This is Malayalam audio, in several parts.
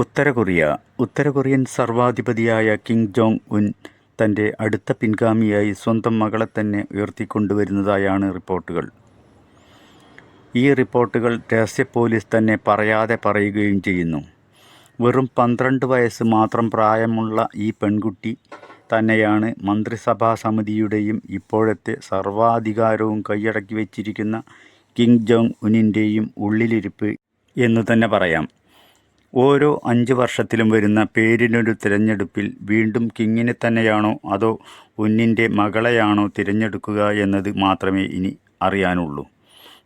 ഉത്തര കൊറിയ ഉത്തര കൊറിയൻ സർവാധിപതിയായ കിങ് ജോങ് ഉൻ തന്റെ അടുത്ത പിൻഗാമിയായി സ്വന്തം മകളെ തന്നെ ഉയർത്തിക്കൊണ്ടുവരുന്നതായാണ് റിപ്പോർട്ടുകൾ. ഈ റിപ്പോർട്ടുകൾ രഹസ്യ പോലീസ് തന്നെ പറയാതെ പറയുകയും ചെയ്യുന്നു. വെറും പന്ത്രണ്ട് വയസ്സ് മാത്രം പ്രായമുള്ള ഈ പെൺകുട്ടി തന്നെയാണ് മന്ത്രിസഭാ സമിതിയുടെയും ഇപ്പോഴത്തെ സർവാധികാരവും കൈയടക്കി വച്ചിരിക്കുന്ന കിങ് ജോങ് ഉനിന്റെയും ഉള്ളിലിരിപ്പ് എന്ന് തന്നെ പറയാം. ഓരോ അഞ്ച് വർഷത്തിലും വരുന്ന പേരിനൊരു തിരഞ്ഞെടുപ്പിൽ വീണ്ടും കിങ്ങിനെ തന്നെയാണോ അതോ ഉന്നിന്റെ മകളെയാണോ തിരഞ്ഞെടുക്കുക എന്നത് മാത്രമേ ഇനി അറിയാനുള്ളൂ.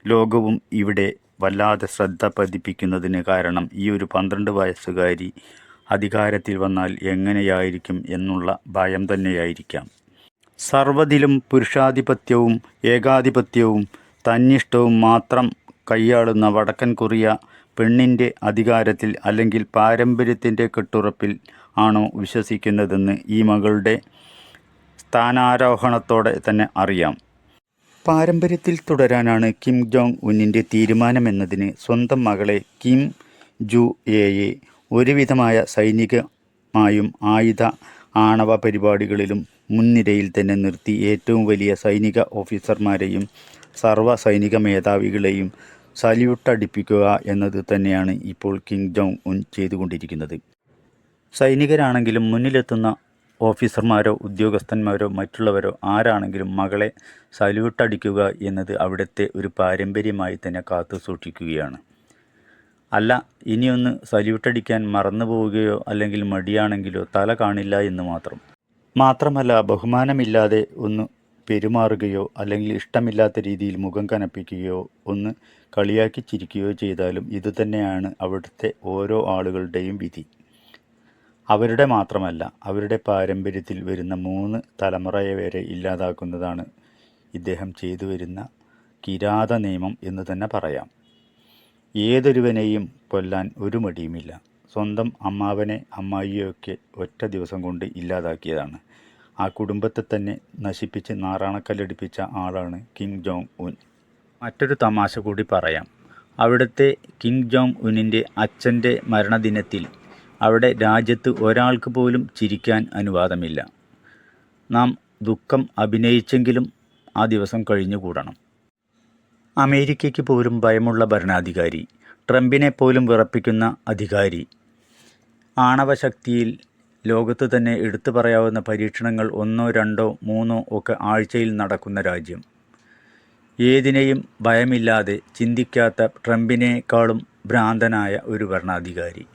ലോകവും ഇവിടെ വല്ലാതെ ശ്രദ്ധ പതിപ്പിക്കുന്നതിന് കാരണം ഈ ഒരു പന്ത്രണ്ട് വയസ്സുകാരി അധികാരത്തിൽ വന്നാൽ എങ്ങനെയായിരിക്കും എന്നുള്ള ഭയം തന്നെയായിരിക്കാം. സർവതിലും പുരുഷാധിപത്യവും ഏകാധിപത്യവും തന്നിഷ്ടവും മാത്രം കൈയാളുന്ന വടക്കൻ കൊറിയ പെണ്ണിന്റെ അധികാരത്തിൽ അല്ലെങ്കിൽ പാരമ്പര്യത്തിന്റെ കെട്ടുറപ്പിൽ ആണോ വിശ്വസിക്കുന്നതെന്ന് ഈ മകളുടെ സ്ഥാനാരോഹണത്തോടെ തന്നെ അറിയാം. പാരമ്പര്യത്തിൽ തുടരാനാണ് കിം ജോങ് ഉന്നിന്റെ തീരുമാനമെന്നതിന് സ്വന്തം മകളെ കിം ജു എയെ ഒരുവിധമായ സൈനികമായും ആയുധ ആണവ പരിപാടികളിലും മുൻനിരയിൽ തന്നെ നിർത്തി. ഏറ്റവും വലിയ സൈനിക ഓഫീസർമാരെയും സർവ സൈനിക മേധാവികളെയും സല്യൂട്ടടിപ്പിക്കുക എന്നത് തന്നെയാണ് ഇപ്പോൾ കിങ് ജോങ് ഉൻ ചെയ്തുകൊണ്ടിരിക്കുന്നത്. സൈനികരാണെങ്കിലും മുന്നിലെത്തുന്ന ഓഫീസർമാരോ ഉദ്യോഗസ്ഥന്മാരോ മറ്റുള്ളവരോ ആരാണെങ്കിലും മകളെ സല്യൂട്ടടിക്കുക എന്നത് അവിടുത്തെ ഒരു പാരമ്പര്യമായി തന്നെ കാത്തു സൂക്ഷിക്കുകയാണ്. അല്ല ഇനിയൊന്ന് സല്യൂട്ടടിക്കാൻ മറന്നു പോവുകയോ അല്ലെങ്കിൽ മടിയാണെങ്കിലോ തല കാണില്ല എന്ന് മാത്രം. മാത്രമല്ല ബഹുമാനമില്ലാതെ ഒന്ന് പെരുമാറുകയോ അല്ലെങ്കിൽ ഇഷ്ടമില്ലാത്ത രീതിയിൽ മുഖം കനപ്പിക്കുകയോ ഒന്ന് കളിയാക്കി ചിരിക്കുകയോ ചെയ്താലും ഇതുതന്നെയാണ് അവിടുത്തെ ഓരോ ആളുകളുടെയും വിധി. അവരുടെ മാത്രമല്ല അവരുടെ പാരമ്പര്യത്തിൽ വരുന്ന മൂന്ന് തലമുറയെ വരെ ഇല്ലാതാക്കുന്നതാണ് ഇദ്ദേഹം ചെയ്തു വരുന്ന കിരാത നിയമം എന്ന് തന്നെ പറയാം. ഏതൊരുവനെയും കൊല്ലാൻ ഒരു മടിയുമില്ല. സ്വന്തം അമ്മാവനെ അമ്മായിയൊക്കെ ഒറ്റ ദിവസം കൊണ്ട് ഇല്ലാതാക്കിയതാണ്. ആ കുടുംബത്തെ തന്നെ നശിപ്പിച്ച് നാറാണക്കല്ലടിപ്പിച്ച ആളാണ് കിം ജോങ് ഉൻ. മറ്റൊരു തമാശ കൂടി പറയാം. അവിടുത്തെ കിം ജോങ് ഉനിന്റെ അച്ഛന്റെ മരണദിനത്തിൽ അവിടെ രാജ്യത്ത് ഒരാൾക്ക് പോലും ചിരിക്കാൻ അനുവാദമില്ല. നാം ദുഃഖം അഭിനയിച്ചെങ്കിലും ആ ദിവസം കഴിഞ്ഞുകൂടണം. അമേരിക്കയ്ക്ക് പോലും ഭയമുള്ള ഭരണാധികാരി ട്രംപിനെ പോലും വിറപ്പിക്കുന്ന അധികാരി ആണവശക്തിയിൽ ലോകത്ത് തന്നെ എടുത്തു പറയാവുന്ന പരീക്ഷണങ്ങൾ ഒന്നോ രണ്ടോ മൂന്നോ ഒക്കെ ആഴ്ചയിൽ നടക്കുന്ന രാജ്യം. ഏതിനെയും ഭയമില്ലാതെ ചിന്തിക്കാത്ത ട്രംപിനേക്കാളും ഭ്രാന്തനായ ഒരു ഭരണാധികാരി.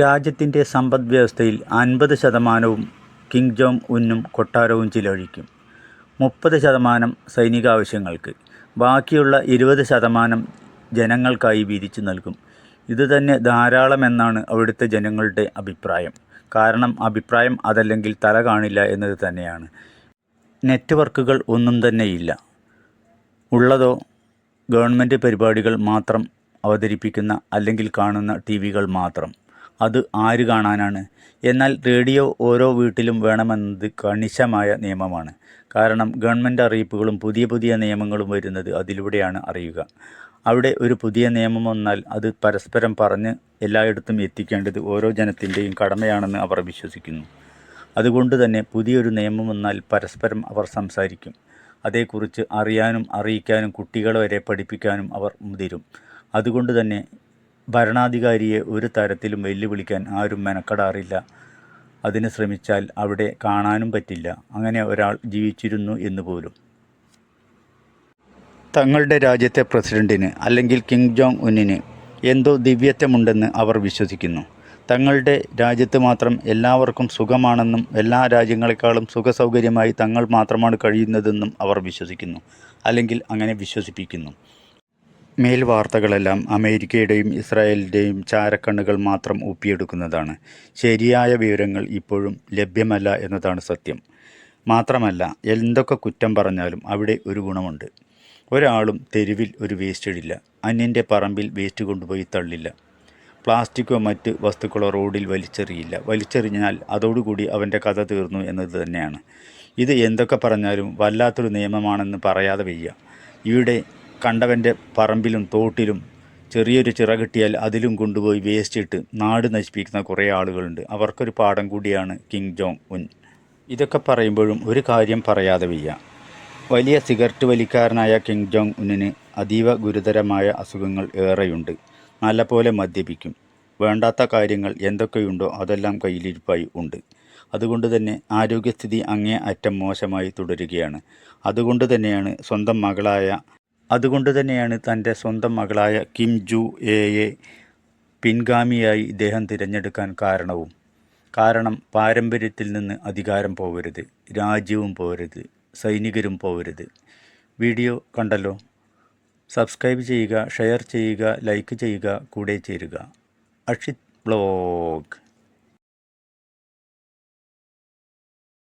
രാജ്യത്തിന്റെ സമ്പദ് വ്യവസ്ഥയിൽ അൻപത് ശതമാനവും കിങ് ജോങ് ഉന്നും കൊട്ടാരവും ചിലവഴിക്കും. മുപ്പത് ശതമാനം സൈനിക ആവശ്യങ്ങൾക്ക് ബാക്കിയുള്ള ഇരുപത് ശതമാനം ജനങ്ങൾക്കായി വിരിച്ചു നൽകും. ഇതുതന്നെ ധാരാളമെന്നാണ് അവിടുത്തെ ജനങ്ങളുടെ അഭിപ്രായം. കാരണം അഭിപ്രായം അതല്ലെങ്കിൽ തല കാണില്ല എന്നത് തന്നെയാണ്. നെറ്റ്വർക്കുകൾ ഒന്നും തന്നെയില്ല ഉള്ളതോ ഗവൺമെന്റ് പരിപാടികൾ മാത്രം അവതരിപ്പിക്കുന്ന അല്ലെങ്കിൽ കാണുന്ന ടി വികൾ മാത്രം. അത് ആര് കാണാനാണ്? എന്നാൽ റേഡിയോ ഓരോ വീട്ടിലും വേണമെന്നത് കണിശമായ നിയമമാണ്. കാരണം ഗവൺമെന്റ് അറിയിപ്പുകളും പുതിയ പുതിയ നിയമങ്ങളും വരുന്നത് അതിലൂടെയാണ് അറിയുക. അവിടെ ഒരു പുതിയ നിയമം വന്നാൽ അത് പരസ്പരം പറഞ്ഞ് എല്ലായിടത്തും എത്തിക്കേണ്ടത് ഓരോ ജനത്തിന്റെയും കടമയാണെന്ന് അവർ വിശ്വസിക്കുന്നു. അതുകൊണ്ട് തന്നെ പുതിയൊരു നിയമം വന്നാൽ പരസ്പരം അവർ സംസാരിക്കും. അതേക്കുറിച്ച് അറിയാനും അറിയിക്കാനും കുട്ടികളെ വരെ പഠിപ്പിക്കാനും അവർ മുതിരും. അതുകൊണ്ട് തന്നെ ഭരണാധികാരിയെ ഒരു തരത്തിലും വെല്ലുവിളിക്കാൻ ആരും മെനക്കെടാറില്ല. അതിന് ശ്രമിച്ചാൽ അവിടെ കാണാനും പറ്റില്ല. അങ്ങനെ ഒരാൾ ജീവിച്ചിരുന്നു എന്ന് പോലും. തങ്ങളുടെ രാജ്യത്തെ പ്രസിഡന്റിന് അല്ലെങ്കിൽ കിം ജോങ് ഉന്നിന് എന്തോ ദിവ്യത്വമുണ്ടെന്ന് അവർ വിശ്വസിക്കുന്നു. തങ്ങളുടെ രാജ്യത്ത് മാത്രം എല്ലാവർക്കും സുഖമാണെന്നും എല്ലാ രാജ്യങ്ങളെക്കാളും സുഖസൗകര്യമായി തങ്ങൾ മാത്രമാണ് കഴിയുന്നതെന്നും അവർ വിശ്വസിക്കുന്നു. അല്ലെങ്കിൽ അങ്ങനെ വിശ്വസിപ്പിക്കുന്നു. മേൽ വാർത്തകളെല്ലാം അമേരിക്കയുടെയും ഇസ്രായേലിന്റെയും ചാരക്കണ്ണുകൾ മാത്രം ഒപ്പിയെടുക്കുന്നതാണ് ശരിയായ വിവരങ്ങൾ ഇപ്പോഴും ലഭ്യമല്ല എന്നതാണ് സത്യം. മാത്രമല്ല എന്തൊക്കെ കുറ്റം പറഞ്ഞാലും അവിടെ ഒരു ഗുണമുണ്ട്. ഒരാളും തെരുവിൽ ഒരു വേസ്റ്റ് ഇടില്ല അന്യന്റെ പറമ്പിൽ വേസ്റ്റ് കൊണ്ടുപോയി തള്ളില്ല. പ്ലാസ്റ്റിക്കോ മറ്റ് വസ്തുക്കളോ റോഡിൽ വലിച്ചെറിയില്ല. വലിച്ചെറിഞ്ഞാൽ അതോടുകൂടി അവന്റെ കഥ തീർന്നു എന്നത് തന്നെയാണ്. ഇത് എന്തൊക്കെ പറഞ്ഞാലും വല്ലാത്തൊരു നിയമമാണെന്ന് പറയാതെ വയ്യ. ഇവിടെ കണ്ടവന്റെ പറമ്പിലും തോട്ടിലും ചെറിയൊരു ചിറ കിട്ടിയാൽ അതിലും കൊണ്ടുപോയി വേസ്റ്റ് ഇട്ട് നാട് നശിപ്പിക്കുന്ന കുറേ ആളുകളുണ്ട്. അവർക്കൊരു പാഠം കൂടിയാണ് കിങ് ജോങ് ഉൻ. ഇതൊക്കെ പറയുമ്പോഴും ഒരു കാര്യം പറയാതെ വയ്യ. വലിയ സിഗരറ്റ് വലിക്കാരനായ കിങ് ജോങ് ഉന്നിന് അതീവ ഗുരുതരമായ അസുഖങ്ങൾ ഏറെയുണ്ട്. നല്ലപോലെ മദ്യപിക്കും. വേണ്ടാത്ത കാര്യങ്ങൾ എന്തൊക്കെയുണ്ടോ അതെല്ലാം കയ്യിലിരിപ്പായി ഉണ്ട്. അതുകൊണ്ട് തന്നെ ആരോഗ്യസ്ഥിതി അങ്ങേ അറ്റം മോശമായി തുടരുകയാണ്. അതുകൊണ്ട് തന്നെയാണ് സ്വന്തം മകളായ അതുകൊണ്ട് തന്നെയാണ് തന്റെ സ്വന്തം മകളായ കിം ജു എയെ പിൻഗാമിയായി ഇദ്ദേഹം തിരഞ്ഞെടുക്കാൻ കാരണവും. കാരണം പാരമ്പര്യത്തിൽ നിന്ന് അധികാരം പോകരുത് രാജ്യവും പോകരുത് സൈനികരും പോകരുത് വീഡിയോ കണ്ടല്ലോ? സബ്സ്ക്രൈബ് ചെയ്യുക ഷെയർ ചെയ്യുക ലൈക്ക് ചെയ്യുക കൂടെ ചേരുക. അക്ഷിത് ബ്ലോഗ്